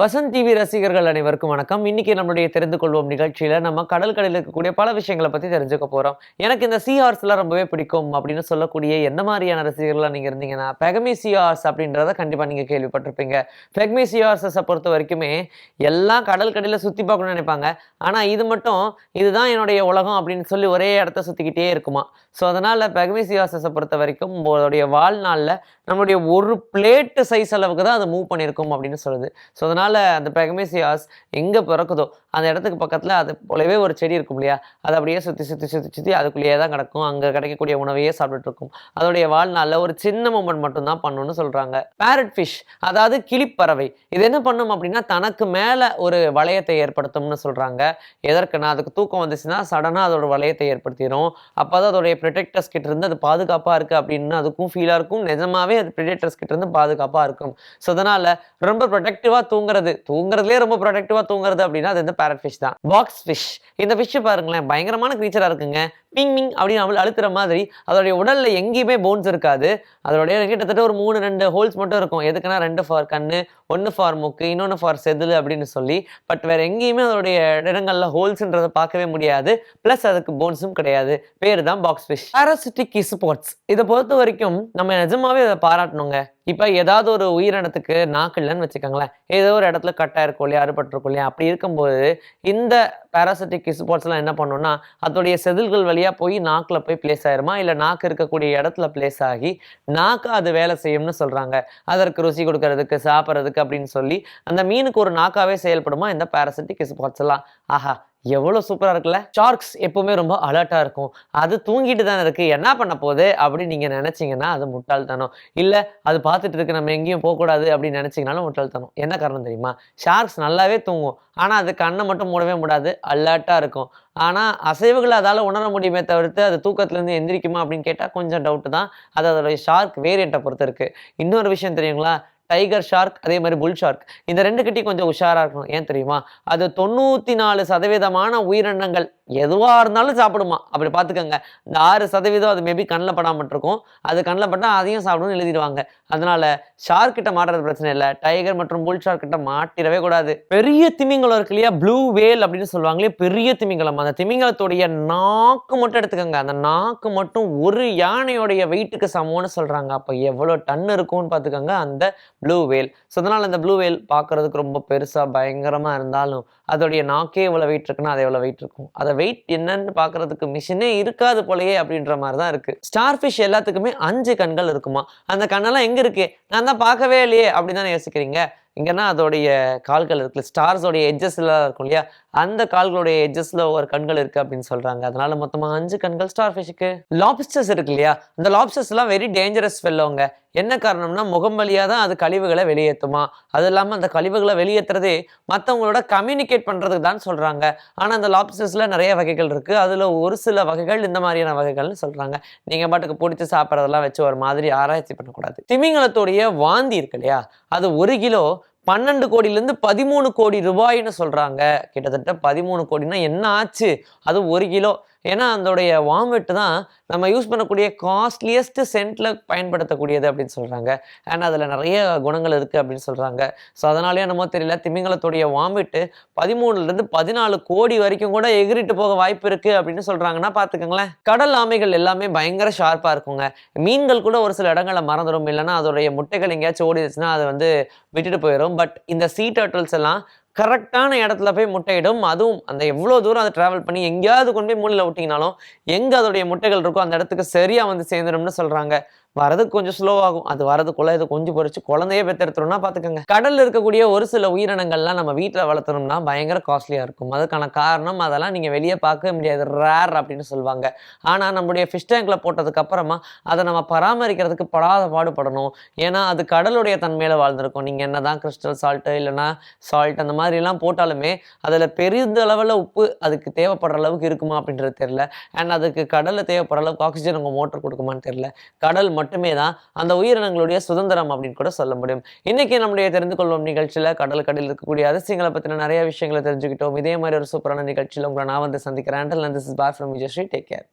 Vasanth TV ரசிகர்கள் அனைவருக்கும் வணக்கம். இன்னைக்கு நம்மளுடைய தெரிந்து கொள்வோம் நிகழ்ச்சியில நம்ம கடல் கடையில் இருக்கக்கூடிய பல விஷயங்களை பத்தி தெரிஞ்சுக்க போறோம். எனக்கு இந்த சி எல்லாம் ரொம்பவே பிடிக்கும் அப்படின்னு சொல்லக்கூடிய எந்த மாதிரியான ரசிகர்களா நீங்க இருந்தீங்கன்னா பெகமி சி ஹார்ஸ் அப்படின்றத கண்டிப்பா நீங்க கேள்விப்பட்டிருப்பீங்க. பெகமி சி ஹார்ஸை பொறுத்த வரைக்குமே எல்லாம் கடல் கடையில சுத்தி பார்க்கணும்னு நினைப்பாங்க. ஆனா இது மட்டும் இதுதான் என்னுடைய உலகம் அப்படின்னு சொல்லி ஒரே இடத்த சுத்திக்கிட்டே இருக்குமா? ஸோ அதனால பெகமி சி ஹார்ஸை பொறுத்த வரைக்கும் உங்களுடைய வாழ்நாளில் நம்மளுடைய ஒரு பிளேட்டு சைஸ் அளவுக்கு தான் அது மூவ் பண்ணியிருக்கும் அப்படின்னு சொல்லுது. ஸோ அதனால் அந்த பெகமேசியாஸ் எங்கே பிறக்குதோ அந்த இடத்துக்கு பக்கத்தில் அது போலவே ஒரு செடி இருக்கும் இல்லையா? அது அப்படியே சுற்றி சுற்றி சுற்றி சுற்றி அதுக்குள்ளேயே தான் கிடக்கும். அங்கே கிடைக்கக்கூடிய உணவையே சாப்பிட்டுட்டு இருக்கும். அதோடைய வாழ்நாளில் ஒரு சின்ன மூமெண்ட் மட்டும்தான் பண்ணுன்னு சொல்கிறாங்க பேரட் ஃபிஷ் அதாவது கிளிப்பறவை. இது என்ன பண்ணும் அப்படின்னா தனக்கு மேலே ஒரு வளையத்தை ஏற்படுத்தும்னு சொல்கிறாங்க எதற்குன்னா அதுக்கு தூக்கம் வந்துச்சுன்னா சடனாக அதோட வளையத்தை ஏற்படுத்திடும் அப்போ தான் அதோடைய ப்ரொடெக்டர்ஸ் கிட்ட இருந்து அது பாதுகாப்பாக இருக்குது அப்படின்னு அதுக்கும் ஃபீலாக இருக்கும். நிஜமாவே அது ப்ரிடேட்டர்ஸ் கிட்ட இருந்து பாதுகாப்பாக இருக்கும். ஸோ அதனால் ரொம்ப ப்ரொடெக்டிவாக தூங்குறது தூங்குறதுலேயே ரொம்ப ப்ரொடெக்டிவாக தூங்குறது அப்படின்னா அது வந்து பேரட் ஃபிஷ் தான். பாக்ஸ் ஃபிஷ் இந்த ஃபிஷ் பாருங்களேன் பயங்கரமான க்ரீச்சராக இருக்குங்க. பிங் மிங் அப்படின்னு அவள் அழுத்துற மாதிரி அதோடைய உடல்ல எங்கேயுமே போன்ஸ் இருக்காது. அதோடைய கிட்டத்தட்ட ஒரு மூணு ரெண்டு ஹோல்ஸ் மட்டும் இருக்கும். எதுக்குன்னா ரெண்டு ஃபார் கண்ணு ஒன்று ஃபார் மூக்கு இன்னொன்று ஃபார் செதில் அப்படின்னு சொல்லி. பட் வேற எங்கேயுமே அதோடைய இடங்கள்ல ஹோல்ஸ்ன்றதை பார்க்கவே முடியாது. ப்ளஸ் அதுக்கு போன்ஸும் கிடையாது. பேர் தான் பாக்ஸ் ஃபிஷ் பாராசிட்டிக் ஸ்போர்ட்ஸ் இதை பொறுத்த வரைக்கும் நம்ம நிஜமாவே அதை பாராட்டணுங்க. இப்போ ஏதாவது ஒரு உயிரினத்துக்கு நாக்கு இல்லைன்னு வச்சுக்கோங்களேன். ஏதோ ஒரு இடத்துல கட்டாக இருக்கும் இல்லையா அறுபட்டிருக்கும் இல்லையா அப்படி இருக்கும்போது இந்த பேராசிட்டிக் ஸ்பாட்ஸ்லாம் என்ன பண்ணுன்னா அதோடைய செதில்கள் வழியாக போய் நாக்கில் போய் பிளேஸ் ஆயிருமா? இல்லை நாக்கு இருக்கக்கூடிய இடத்துல பிளேஸ் ஆகி நாக்கு அது வேலை செய்யும்னு சொல்கிறாங்க அதற்கு ருசி கொடுக்கறதுக்கு சாப்பிட்றதுக்கு அப்படின்னு சொல்லி அந்த மீனுக்கு ஒரு நாக்காவே செயல்படுமா? இந்த பேராசிட்டிக் ஸ்பாட்ஸ் எல்லாம் ஆஹா எவ்வளோ சூப்பராக இருக்குல்ல? ஷார்க்ஸ் எப்பவுமே ரொம்ப அலர்ட்டாக இருக்கும். அது தூங்கிட்டு தானே இருக்குது என்ன பண்ண போகுது? அப்படின்னு நீங்கள் நினச்சிங்கன்னா அது முட்டாள்தனம். இல்லை அது பார்த்துட்டு இருக்கு. நம்ம எங்கேயும் போகக்கூடாது அப்படின்னு நினச்சிங்கனாலும் முட்டாள்தனம். என்ன காரணம் தெரியுமா? ஷார்க்ஸ் நல்லாவே தூங்கும். ஆனால் அது கண்ணை மட்டும் மூடவே முடியாது அலர்ட்டாக இருக்கும். ஆனால் அசைவுகளை அதால் உணர முடியுமே தவிர்த்து அது தூக்கத்துலேருந்து எந்திரிக்குமா அப்படின்னு கேட்டால் கொஞ்சம் டவுட்டு தான். அது அதோடைய ஷார்க் வேரியண்ட்டை பொறுத்து இருக்குது இன்னொரு விஷயம் தெரியுங்களா? டைகர் ஷார்க் அதே மாதிரி புல் ஷார்க். இந்த ரெண்டு கிட்டையும் கொஞ்சம் உஷாராக இருக்கணும். ஏன் தெரியுமா? அது தொண்ணூற்றி நாலு சதவீதமான உயிரினங்கள் எதுவாக இருந்தாலும் சாப்பிடுமா? அப்படி பார்த்துக்கோங்க. இந்த ஆறு சதவீதம் அது மேபி கண்ணில் படாமல் இருக்கும் அது கண்ணில் பட்டால் அதையும் சாப்பிடணும்னு எழுதிடுவாங்க. அதனால ஷார்க் கிட்ட மாட்டுறது பிரச்சனை இல்லை. டைகர் மற்றும் புல் ஷார்க் கிட்ட மாட்டிடவே கூடாது. பெரிய திமிங்கலம் இருக்கு இல்லையா? ப்ளூ வேல் அப்படின்னு சொல்லுவாங்களே பெரிய திமிங்கலம். அந்த திமிங்கலத்துடைய நாக்கு மட்டும் எடுத்துக்கோங்க. அந்த நாக்கு மட்டும் ஒரு யானையோடைய வெயிட்டுக்கு சமம்னு சொல்கிறாங்க அப்போ எவ்வளோ டன் இருக்கும்னு பார்த்துக்கோங்க. அந்த ப்ளூ வேல் ஸோ அதனால் அந்த ப்ளூ வேல் பார்க்குறதுக்கு ரொம்ப பெருசாக பயங்கரமாக இருந்தாலும் அதோடைய நாக்கே எவ்வளோ வெயிட் இருக்குன்னா அது எவ்வளோ வெயிட் இருக்கும். அதை வெயிட் என்னன்னு பார்க்கறதுக்கு மிஷினே இருக்காது போலயே அப்படின்ற மாதிரி தான் இருக்குது ஸ்டார் ஃபிஷ் எல்லாத்துக்குமே அஞ்சு கண்கள் இருக்குமா? அந்த கண்ணெல்லாம் எங்கே இருக்குது நான் தான் பார்க்கவே இல்லையே அப்படின்னு தானே யோசிக்கிறீங்க? இங்கன்னா அதோடைய கால்கள் இருக்குல்ல ஸ்டார்ஸோடைய எட்ஜஸ்லாம் இருக்கும் இல்லையா? அந்த கால்களுடைய எட்ஜஸ்ல ஒரு கண்கள் இருக்கு அப்படின்னு சொல்றாங்க. அதனால மொத்தமா அஞ்சு கண்கள் ஸ்டார் ஃபிஷ்க்கு லாப்ஸ்டர்ஸ் இருக்கு இல்லையா? அந்த லாப்ஸ்டர்ஸ் எல்லாம் வெரி டேஞ்சரஸ் ஃபெல்லோங்க என்ன காரணம்னா முகம் வழியாக தான் அது கழிவுகளை வெளியேற்றுமா அது இல்லாமல் அந்த கழிவுகளை வெளியேற்றுறதே மற்றவங்களோட கம்யூனிகேட் பண்ணுறதுக்கு தான் சொல்கிறாங்க ஆனால் அந்த லாப்ஸ்டர்ஸில் நிறைய வகைகள் இருக்குது அதில் ஒரு சில வகைகள் இந்த மாதிரியான வகைகள்னு சொல்கிறாங்க நீங்கள் பாட்டுக்கு பிடிச்சி சாப்பிட்றதெல்லாம் வச்சு ஒரு மாதிரி ஆராய்ச்சி பண்ணக்கூடாது. திமிங்கலத்துடைய வாந்தி இருக்கு இல்லையா? அது ஒரு கிலோ பன்னெண்டு கோடியிலேருந்து பதிமூணு கோடி ரூபாய்னு சொல்கிறாங்க கிட்டத்தட்ட பதிமூணு கோடினா என்ன ஆச்சு? அது ஒரு கிலோ ஏன்னா அதோடைய வாமிட் தான் நம்ம யூஸ் பண்ணக்கூடிய காஸ்ட்லியஸ்ட் சென்ட்டில் பயன்படுத்தக்கூடியது அப்படின்னு சொல்கிறாங்க அண்ட் அதில் நிறைய குணங்கள் இருக்குது அப்படின்னு சொல்கிறாங்க ஸோ அதனாலேயே என்னமோ தெரியல. திமிங்கலத்துடைய வாமிட்டு பதிமூணுலேருந்து பதினாலு கோடி வரைக்கும் கூட எகிரிட்டு போக வாய்ப்பு இருக்குது அப்படின்னு சொல்கிறாங்கன்னா பார்த்துக்கோங்களேன். கடல் ஆமைகள் எல்லாமே பயங்கர ஷார்ப்பாக இருக்குங்க. மீன்கள் கூட ஒரு சில இடங்களில் மறந்துடும் இல்லைன்னா அதோடைய முட்டைகள் எங்கேயாச்சும் ஓடிடுச்சுன்னா அது வந்து விட்டுட்டு போயிடும் பட் இந்த சீ டர்ட்டில்ஸ் எல்லாம் கரெக்டான இடத்துல போய் முட்டையிடும். அதுவும் அந்த எவ்வளோ தூரம் அதை ட்ராவல் பண்ணி எங்கேயாவது கொண்டு போய் மூலையில் விட்டிங்கனாலும் எங்கே அதோடைய முட்டைகள் இருக்கோ அந்த இடத்துக்கு சரியாக வந்து சேர்ந்துடும்னு சொல்கிறாங்க வரதுக்கு கொஞ்சம் ஸ்லோவாகும் அது வரதுக்குள்ள இது கொஞ்சம் பொறிச்சு குழந்தையே பெற்றெடுத்துரும்னா பார்த்துக்கோங்க கடல்ல இருக்கக்கூடிய ஒரு சில உயிரினங்கள்லாம் நம்ம வீட்டில் வளர்த்தணும்னா பயங்கர காஸ்ட்லியாக இருக்கும். அதுக்கான காரணம் அதெல்லாம் நீங்கள் வெளியே பார்க்க முடியாது. ரேர் அப்படின்னு சொல்லுவாங்க. ஆனால் நம்முடைய ஃபிஷ் டேங்கில் போட்டதுக்கு அப்புறமா அதை நம்ம பராமரிக்கிறதுக்கு படாத பாடுபடணும். ஏன்னா அது கடலுடைய தன்மையில் வாழ்ந்திருக்கும். நீங்கள் என்ன தான் கிறிஸ்டல் சால்ட்டு இல்லைன்னா சால்ட் அந்த மாதிரிலாம் போட்டாலுமே அதில் பெரிதளவில் உப்பு அதுக்கு தேவைப்படுற அளவுக்கு இருக்குமா அப்படின்றது தெரியல. அண்ட் அதுக்கு கடலில் தேவைப்படுற அளவுக்கு ஆக்சிஜன் உங்கள் மோட்டர் கொடுக்குமான்னு தெரியல. கடல் மட்டும் மட்டுமே தான் அந்த உயிரினங்களுடைய சுதந்திரம் அப்படின்னு கூட சொல்ல முடியும். இன்னைக்கு நம்முடைய தெரிந்து கொள்வோம் நிகழ்ச்சியில் கடல் கடலில் இருக்கக்கூடிய அதிசயங்களை பற்றின நிறைய விஷயங்களை தெரிஞ்சுக்கிட்டோம். இதே மாதிரி ஒரு சூப்பரான நிகழ்ச்சியில் உங்களை நான் வந்து சந்திக்கிறேன். This is boy from Vijay Sri take care